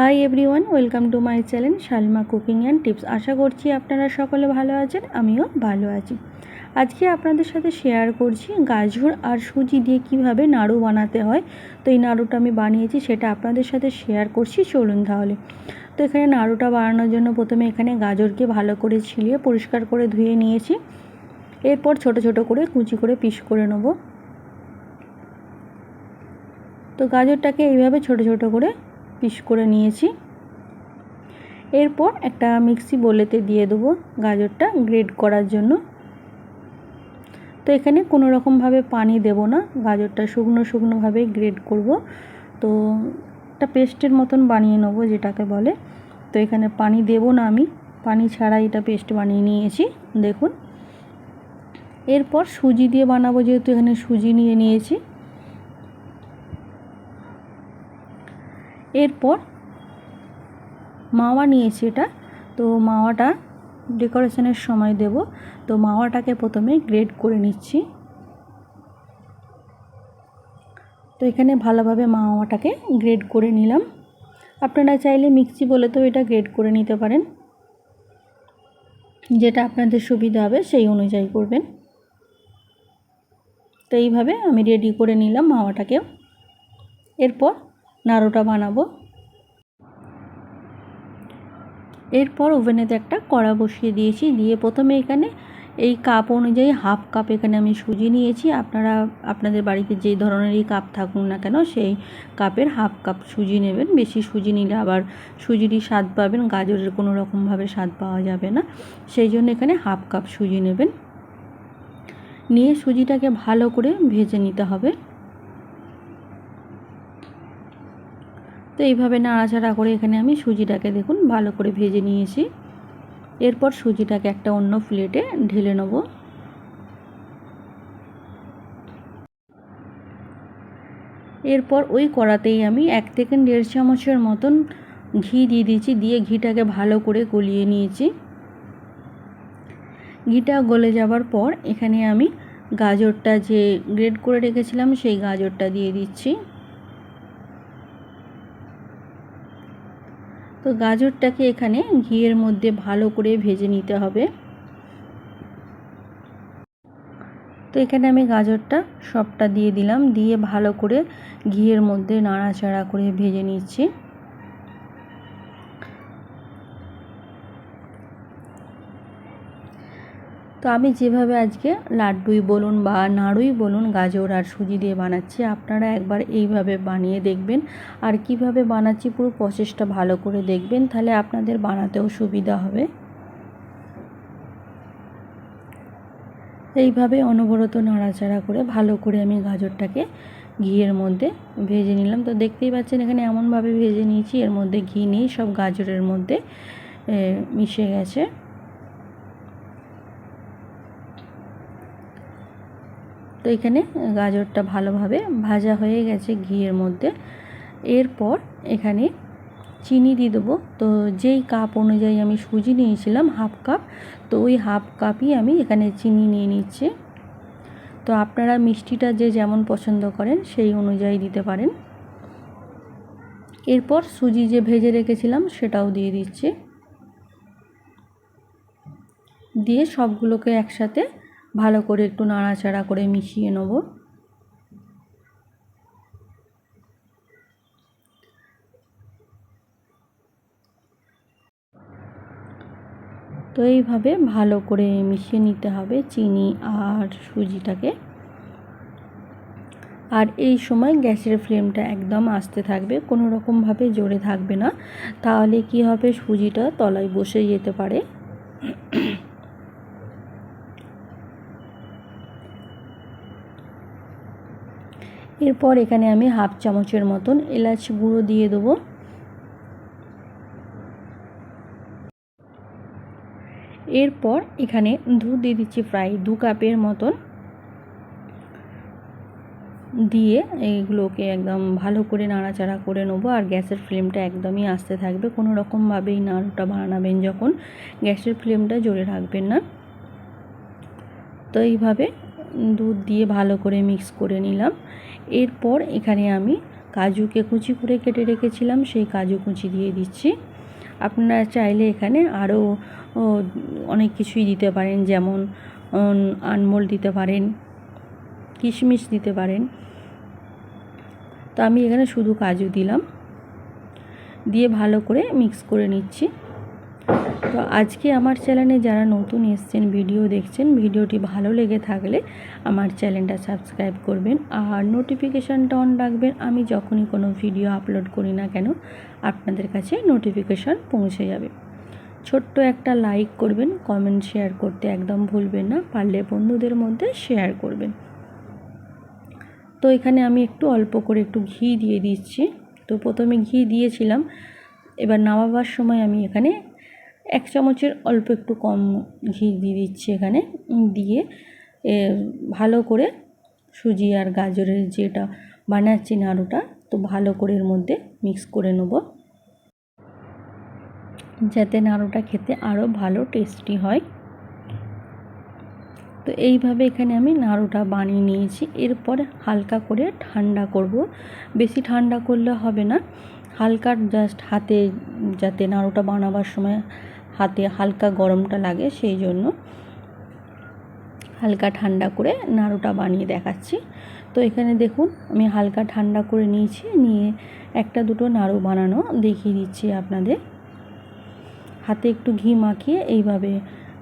Hi everyone welcome to my channel Salma cooking and tips আশা করছি আপনারা সকলে ভালো আছেন, আমিও ভালো আছি। আজকে আপনাদের সাথে শেয়ার করছি গাজর আর সুজি দিয়ে কীভাবে নাড়ু বানাতে হয়। তো এই নাড়ুটা আমি বানিয়েছি, সেটা আপনাদের সাথে শেয়ার করছি, চলুন তাহলে। তো এখানে নাড়ুটা বানানোর জন্য প্রথমে এখানে গাজরকে ভালো করে ছিলিয়ে পরিষ্কার করে ধুয়ে নিয়েছি। এরপর ছোট ছোট করে কুচি করে পিস করে নেব। তো গাজরটাকে এইভাবে ছোট ছোট করে পিস করে নিয়েছি। এরপর একটা মিক্সি বোলেতে দিয়ে দেবো গাজরটা গ্রেড করার জন্য। তো এখানে কোনো রকমভাবে পানি দেব না, গাজরটা শুকনো শুকনোভাবে গ্রেড করব। তো একটা পেস্টের মতন বানিয়ে নেব যেটাকে বলে। তো এখানে পানি দেব না আমি, পানি ছাড়াই এটা পেস্ট বানিয়ে নিয়েছি, দেখুন। এরপর সুজি দিয়ে বানাবো, যেহেতু এখানে সুজি নিয়ে নিয়েছি। এরপর মাওয়া নিয়েছি এটা। তো মাওয়াটা ডেকোরেশনের সময় দেব। তো মাওয়াটাকে প্রথমে গ্রেড করে নিচ্ছি। তো এখানে ভালোভাবে মাওয়াটাকে গ্রেড করে নিলাম। আপনারা চাইলে মিক্সি বলে তো এটা গ্রেড করে নিতে পারেন। যেটা আপনাদের সুবিধা হবে সেই অনুযায়ী করবেন। তো এইভাবে আমি রেডি করে নিলাম মাওয়াটাকেও। এরপর নাড়ুটা বানাবো। এরপর ওভেনেতে একটা কড়া বসিয়ে দিয়েছি। দিয়ে প্রথমে এখানে এই কাপ অনুযায়ী হাফ কাপ এখানে আমি সুজি নিয়েছি। আপনারা, আপনাদের বাড়িতে যেই ধরনেরই কাপ থাকুন না কেন, সেই কাপের হাফ কাপ সুজি নেবেন। বেশি সুজি নিলে আবার সুজিরই স্বাদ পাবেন। গাজরের কোনো রকমভাবে স্বাদ পাওয়া যাবে না। সেই জন্য এখানে হাফ কাপ সুজি নেবেন। নিয়ে সুজিটাকে ভালো করে ভেজে নিতে হবে। তো এইভাবে নাড়াচাড়া করে এখানে আমি সুজিটাকে দেখুন ভালো করে ভেজে নিয়েছি। এরপর সুজিটাকে একটা অন্য প্লেটে ঢেলে নেব। এরপর ওই কড়াতেই আমি এক থেকে দেড় চামচের মতন ঘি দিয়ে দিয়েছি, দিয়ে ঘিটাকে ভালো করে গলিয়ে নিয়েছি। ঘিটা গলে যাবার পর এখানে আমি গাজরটা যে গ্রেড করে রেখেছিলাম, সেই গাজরটা দিয়ে দিচ্ছি। তো গাজরটাকে এখানে ঘিয়ের মধ্যে ভালো করে ভেজে নিতে হবে। তো এখানে আমি গাজরটা সবটা দিয়ে দিলাম, দিয়ে ভালো করে ঘিয়ের মধ্যে নাড়াচাড়া করে ভেজে নিচ্ছি। তো আমি যেভাবে আজকে লাড্ডুই বলুন বা নাড়ুই বলুন, গাজর আর সুজি দিয়ে বানাচ্ছি, আপনারা একবার এইভাবে বানিয়ে দেখবেন। আর কীভাবে বানাচ্ছি পুরো প্রসেসটা ভালো করে দেখবেন, তাহলে আপনাদের বানাতেও সুবিধা হবে। এইভাবে অনবরত নাড়াচাড়া করে ভালো করে আমি গাজরটাকে ঘিয়ের মধ্যে ভেজে নিলাম। তো দেখতেই পাচ্ছেন, এখানে এমনভাবে ভেজে নিয়েছি, এর মধ্যে ঘি নেই, সব গাজরের মধ্যে মিশে গেছে। তো এখানে গাজরটা ভালোভাবে ভাজা হয়ে গেছে ঘিয়ের মধ্যে। এরপর এখানে চিনি দিয়ে দেবো। তো যেই কাপ অনুযায়ী আমি সুজি নিয়েছিলাম, হাফ কাপ, তো ওই হাফ কাপই আমি এখানে চিনি নিয়ে নিচ্ছি। তো আপনারা মিষ্টিটা যে যেমন পছন্দ করেন, সেই অনুযায়ী দিতে পারেন। এরপর সুজি যে ভেজে রেখেছিলাম, সেটাও দিয়ে দিচ্ছি। দিয়ে সবগুলোকে একসাথে ভালো করে একটু নাড়াচাড়া করে মিশিয়ে নেব। তো এইভাবে ভালো করে মিশিয়ে নিতে হবে চিনি আর সুজিটাকে। আর এই সময় গ্যাসের ফ্লেমটা একদম আস্তে থাকবে, কোনো রকমভাবে জোরে থাকবে না। তাহলে কি হবে, সুজিটা তলায় বসে যেতে পারে। এরপর এখানে আমি হাফ চামচের মতন এলাচ গুঁড়ো দিয়ে দেবো। এরপর এখানে দুধ দিয়ে দিচ্ছি প্রায় দু কাপের মতন। দিয়ে এইগুলোকে একদম ভালো করে নাড়াচাড়া করে নেব আর গ্যাসের ফ্লেমটা একদমই আসতে থাকবে। কোনো রকমভাবেই নাড়ুটা বানাবেন যখন। গ্যাসের ফ্লেমটা জোরে রাখবেন না। তো এইভাবে দুধ দিয়ে ভালো করে মিক্স করে নিলাম। এরপর এখানে আমি কাজুকে কুচি করে কেটে রেখেছিলাম, সেই কাজু কুচি দিয়ে দিচ্ছি। আপনারা চাইলে এখানে আরও অনেক কিছুই দিতে পারেন, যেমন আনমোল দিতে পারেন, কিশমিশ দিতে পারেন। তো আমি এখানে শুধু কাজু দিলাম। দিয়ে ভালো করে মিক্স করে নিচ্ছি। তো আজকে আমার চ্যানেলে যারা নতুন এসছেন, ভিডিও দেখছেন, ভিডিওটি ভালো লেগে থাকলে আমার চ্যানেলটা সাবস্ক্রাইব করবেন আর নোটিফিকেশানটা অন রাখবেন। আমি যখনই কোনো ভিডিও আপলোড করি না কেন, আপনাদের কাছে নোটিফিকেশান পৌঁছে যাবে। ছোট্ট একটা লাইক করবেন, কমেন্ট শেয়ার করতে একদম ভুলবেন না, পারলে বন্ধুদের মধ্যে শেয়ার করবেন। তো এখানে আমি একটু অল্প করে একটু ঘি দিয়ে দিচ্ছি। তো প্রথমে ঘি দিয়েছিলাম, এবার নামাবার সময় আমি এখানে এক চামচের অল্প একটু কম ঘি দিয়ে দিচ্ছি এখানে। দিয়ে ভালো করে সুজি আর গাজরের যেটা বানাচ্ছি নাড়ুটা, তো ভালো করে এর মধ্যে মিক্স করে নেব। যাতে নাড়ুটা খেতে আরও ভালো টেস্টি হয়। তো এইভাবে এখানে আমি নাড়ুটা বানিয়ে নিয়েছি। এরপর হালকা করে ঠান্ডা করব। বেশি ঠান্ডা করলে হবে না। হালকা জাস্ট হাতে যাতে নাড়ুটা বানাবার সময় হাতে হালকা গরমটা লাগে সেই জন্য হালকা ঠান্ডা করে নাড়ুটা বানিয়ে দেখাচ্ছি। তো এখানে দেখুন, আমি হালকা ঠান্ডা করে নিয়েছি, নিয়ে একটা দুটো নাড়ু বানানো দেখিয়ে দিচ্ছি আপনাদের। হাতে একটু ঘি মাখিয়ে এইভাবে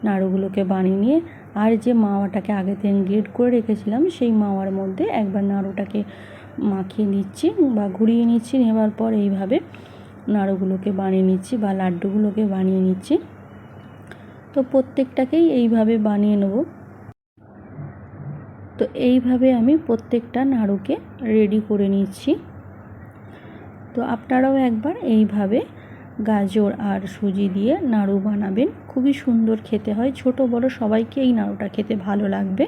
নাড়ুগুলোকে বানিয়ে নিয়ে, আর যে মাওয়াটাকে আগে থেকে গ্রেড করে রেখেছিলাম, সেই মাওয়ার মধ্যে একবার নাড়ুটাকে মাখিয়ে নিচ্ছি বা ঘুরিয়ে নিচ্ছি নেবার পর এইভাবে নাড়ুগুলোকে বানিয়ে নিচ্ছি বা লাড্ডুগুলোকে বানিয়ে নিচ্ছি। তো প্রত্যেকটাকেই এইভাবে বানিয়ে নেব। তো এইভাবে আমি প্রত্যেকটা নাড়ুকে রেডি করে নিচ্ছি। তো আপনারাও একবার এইভাবে গাজর আর সুজি দিয়ে নাড়ু বানাবেন। খুবই সুন্দর খেতে হয়। ছোট, বড় সবাইকে এই নাড়ুটা খেতে ভালো লাগবে।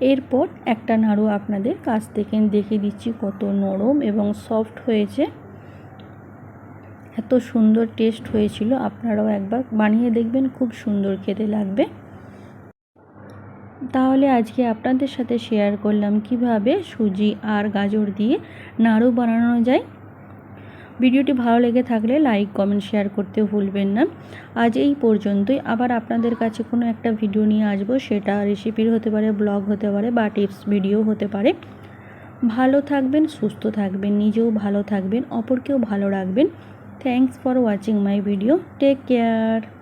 এরপর একটা নাড়ু আপনাদের কাছ থেকে দেখে দিচ্ছি কত নরম এবং সফট হয়েছে। এত সুন্দর টেস্ট হয়েছিল, আপনারাও একবার বানিয়ে দেখবেন, খুব সুন্দর খেতে লাগবে। তাহলে আজকে আপনাদের সাথে শেয়ার করলাম কীভাবে সুজি আর গাজর দিয়ে নাড়ু বানানো যায়। ভিডিওটি ভালো লেগে থাকলে লাইক কমেন্ট শেয়ার করতে ভুলবেন না। আজ এই পর্যন্তই। আবার আপনাদের কাছে কোনো একটা ভিডিও নিয়ে আসব, সেটা রেসিপির হতে পারে ব্লগ হতে পারে বা টিপস ভিডিও হতে পারে। ভালো থাকবেন, সুস্থ থাকবেন, নিজেও ভালো থাকবেন, অপরকেও ভালো রাখবেন। Thanks for watching my video. Take care.